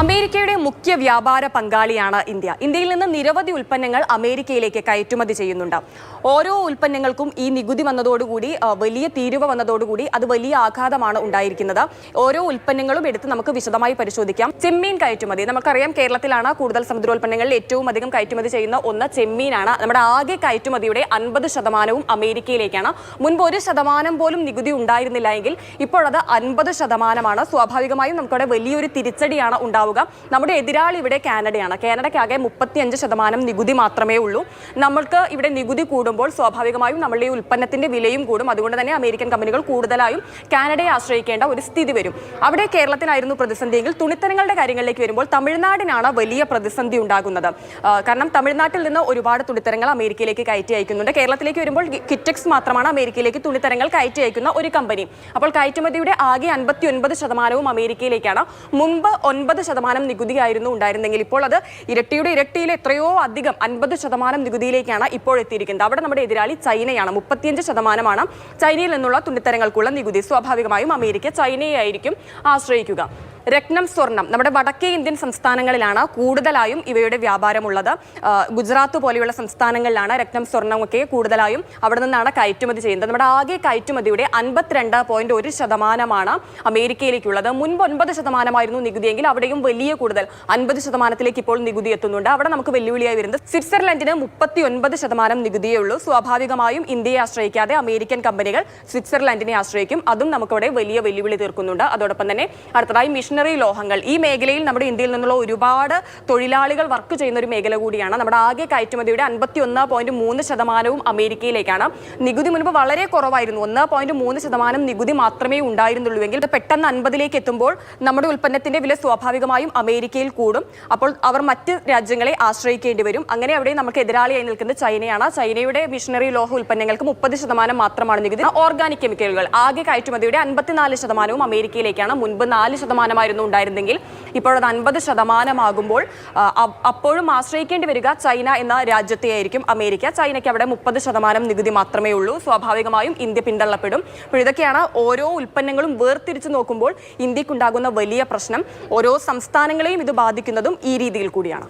അമേരിക്കയുടെ മുഖ്യ വ്യാപാര പങ്കാളിയാണ് ഇന്ത്യ. ഇന്ത്യയിൽ നിന്ന് നിരവധി ഉൽപ്പന്നങ്ങൾ അമേരിക്കയിലേക്ക് കയറ്റുമതി ചെയ്യുന്നുണ്ട്. ഓരോ ഉൽപ്പന്നങ്ങൾക്കും ഈ നികുതി വന്നതോടുകൂടി വലിയ തീരുവ വന്നതോടുകൂടി അത് വലിയ ആഘാതമാണ് ഉണ്ടായിരിക്കുന്നത്. ഓരോ ഉൽപ്പന്നങ്ങളും എടുത്ത് നമുക്ക് വിശദമായി പരിശോധിക്കാം. ചെമ്മീൻ കയറ്റുമതി. നമുക്കറിയാം കേരളത്തിലാണ് കൂടുതൽ സമുദ്രോൽപ്പന്നങ്ങളിൽ ഏറ്റവും അധികം കയറ്റുമതി ചെയ്യുന്ന ഒന്ന് ചെമ്മീനാണ്. നമ്മുടെ ആകെ കയറ്റുമതിയുടെ അൻപത് ശതമാനവും അമേരിക്കയിലേക്കാണ്. മുൻപ് ഒരു ശതമാനം പോലും നികുതി ഉണ്ടായിരുന്നില്ല എങ്കിൽ ഇപ്പോഴത് അൻപത് ശതമാനമാണ്. സ്വാഭാവികമായും നമുക്കവിടെ വലിയൊരു തിരിച്ചടിയാണ് ഉണ്ടാവുക നമ്മുടെ എതിരാളി ഇവിടെ കാനഡയാണ്. കാനഡയ്ക്കാകെ മുപ്പത്തിയഞ്ച് ശതമാനം നികുതി മാത്രമേ ഉള്ളൂ. നമ്മൾക്ക് ഇവിടെ നികുതി കൂടുമ്പോൾ സ്വാഭാവികമായും നമ്മളുടെ ഈ ഉൽപ്പന്നത്തിന്റെ വിലയും കൂടും. അതുകൊണ്ട് തന്നെ അമേരിക്കൻ കമ്പനികൾ കൂടുതലായും കാനഡയെ ആശ്രയിക്കേണ്ട ഒരു സ്ഥിതി വരും. അവിടെ കേരളത്തിനായിരുന്നു പ്രതിസന്ധിയെങ്കിൽ തുണിത്തരങ്ങളുടെ കാര്യങ്ങളിലേക്ക് വരുമ്പോൾ തമിഴ്നാടിനാണ് വലിയ പ്രതിസന്ധി ഉണ്ടാകുന്നത്. കാരണം തമിഴ്നാട്ടിൽ നിന്ന് ഒരുപാട് തുണിത്തരങ്ങൾ അമേരിക്കയിലേക്ക് കയറ്റി അയക്കുന്നുണ്ട്. കേരളത്തിലേക്ക് വരുമ്പോൾ കിറ്റക്സ് മാത്രമാണ് അമേരിക്കയിലേക്ക് തുണിത്തരങ്ങൾ കയറ്റി അയക്കുന്ന ഒരു കമ്പനി. അപ്പോൾ കയറ്റുമതിയുടെ ആകെ അൻപത്തി ഒൻപത് ശതമാനവും അമേരിക്കയിലേക്കാണ്. മുമ്പ് ഒൻപത് നികുതിയായിരുന്നു ഉണ്ടായിരുന്നെങ്കിൽ ഇപ്പോൾ അത് ഇരട്ടിയുടെ ഇരട്ടിയിൽ എത്രയോ അധികം അൻപത് ശതമാനം നികുതിയിലേക്കാണ് ഇപ്പോൾ എത്തിയിരിക്കുന്നത്. അവിടെ നമ്മുടെ എതിരാളി ചൈനയാണ്. മുപ്പത്തിയഞ്ച് ശതമാനമാണ് ചൈനയിൽ നിന്നുള്ള തുണിത്തരങ്ങൾക്കുള്ള നികുതി. സ്വാഭാവികമായും അമേരിക്ക ചൈനയെ ആയിരിക്കും ആശ്രയിക്കുക. രത്നം സ്വർണം. നമ്മുടെ വടക്കേ ഇന്ത്യൻ സംസ്ഥാനങ്ങളിലാണ് കൂടുതലായും ഇവയുടെ വ്യാപാരമുള്ളത്. ഗുജറാത്ത് പോലെയുള്ള സംസ്ഥാനങ്ങളിലാണ് രത്നം സ്വർണമൊക്കെ കൂടുതലായും അവിടെ നിന്നാണ് കയറ്റുമതി ചെയ്യുന്നത്. നമ്മുടെ ആകെ കയറ്റുമതിയുടെ അൻപത്തിരണ്ട് പോയിന്റ് ഒരു ശതമാനമാണ് അമേരിക്കയിലേക്കുള്ളത്. മുൻപ് ഒൻപത് ശതമാനമായിരുന്നു നികുതിയെങ്കിൽ അവിടെയും വലിയ കൂടുതൽ അൻപത് ശതമാനത്തിലേക്ക് ഇപ്പോൾ നികുതി എത്തുന്നുണ്ട്. അവിടെ നമുക്ക് വെല്ലുവിളിയായി വരുന്നത് സ്വിറ്റ്സർലൻഡിന് മുപ്പത്തി ഒൻപത് ശതമാനം നികുതിയേ ഉള്ളൂ. സ്വാഭാവികമായും ഇന്ത്യയെ ആശ്രയിക്കാതെ അമേരിക്കൻ കമ്പനികൾ സ്വിറ്റ്സർലൻഡിനെ ആശ്രയിക്കും. അതും നമുക്കവിടെ വലിയ വെല്ലുവിളി തീർക്കുന്നുണ്ട്. അതോടൊപ്പം തന്നെ അടുത്തതായി മിഷനറി ലോഹങ്ങൾ. ഈ മേഖലയിൽ നമ്മുടെ ഇന്ത്യയിൽ നിന്നുള്ള ഒരുപാട് തൊഴിലാളികൾ വർക്ക് ചെയ്യുന്ന ഒരു മേഖല കൂടിയാണ്. നമ്മുടെ ആകെ കയറ്റുമതിയുടെ അൻപത്തി ഒന്ന് പോയിന്റ് മൂന്ന് ശതമാനവും അമേരിക്കയിലേക്കാണ്. നികുതി മുൻപ് വളരെ കുറവായിരുന്നു. ഒന്ന് പോയിന്റ് മൂന്ന് ശതമാനം നികുതി മാത്രമേ ഉണ്ടായിരുന്നുള്ളൂ എങ്കിൽ പെട്ടെന്ന് അൻപതിലേക്ക് എത്തുമ്പോൾ നമ്മുടെ ഉൽപ്പന്നത്തിന്റെ വില സ്വാഭാവികമായും അമേരിക്കയിൽ കൂടും. അപ്പോൾ അവർ മറ്റ് രാജ്യങ്ങളെ ആശ്രയിക്കേണ്ടി വരും. അങ്ങനെ അവിടെ നമുക്ക് എതിരാളിയായി നിൽക്കുന്നത് ചൈനയാണ്. ചൈനയുടെ മിഷനറി ലോഹ ഉൽപ്പന്നങ്ങൾക്ക് മുപ്പത് ശതമാനം മാത്രമാണ് നികുതി. ഓർഗാനിക് കെമിക്കലുകൾ. ആകെ കയറ്റുമതിയുടെ അൻപത്തിനാല് ശതമാനവും അമേരിക്കയിലേക്കാണ്. മുൻപ് നാല് ശതമാനമായിരുന്നു ഉണ്ടായിരുന്നെങ്കിൽ ഇപ്പോഴത് അൻപത് ശതമാനമാകുമ്പോൾ അപ്പോഴും ആശ്രയിക്കേണ്ടി വരിക ചൈന എന്ന രാജ്യത്തെയായിരിക്കും അമേരിക്ക. ചൈനയ്ക്ക് അവിടെ മുപ്പത് ശതമാനം നികുതി മാത്രമേ ഉള്ളൂ. സ്വാഭാവികമായും ഇന്ത്യ പിന്തള്ളപ്പെടും. അപ്പോൾ ഇതൊക്കെയാണ് ഓരോ ഉൽപ്പന്നങ്ങളും വേർതിരിച്ച് നോക്കുമ്പോൾ ഇന്ത്യക്കുണ്ടാകുന്ന വലിയ പ്രശ്നം. ഓരോ സംസ്ഥാനങ്ങളെയും ഇത് ബാധിക്കുന്നതും ഈ രീതിയിൽ കൂടിയാണ്.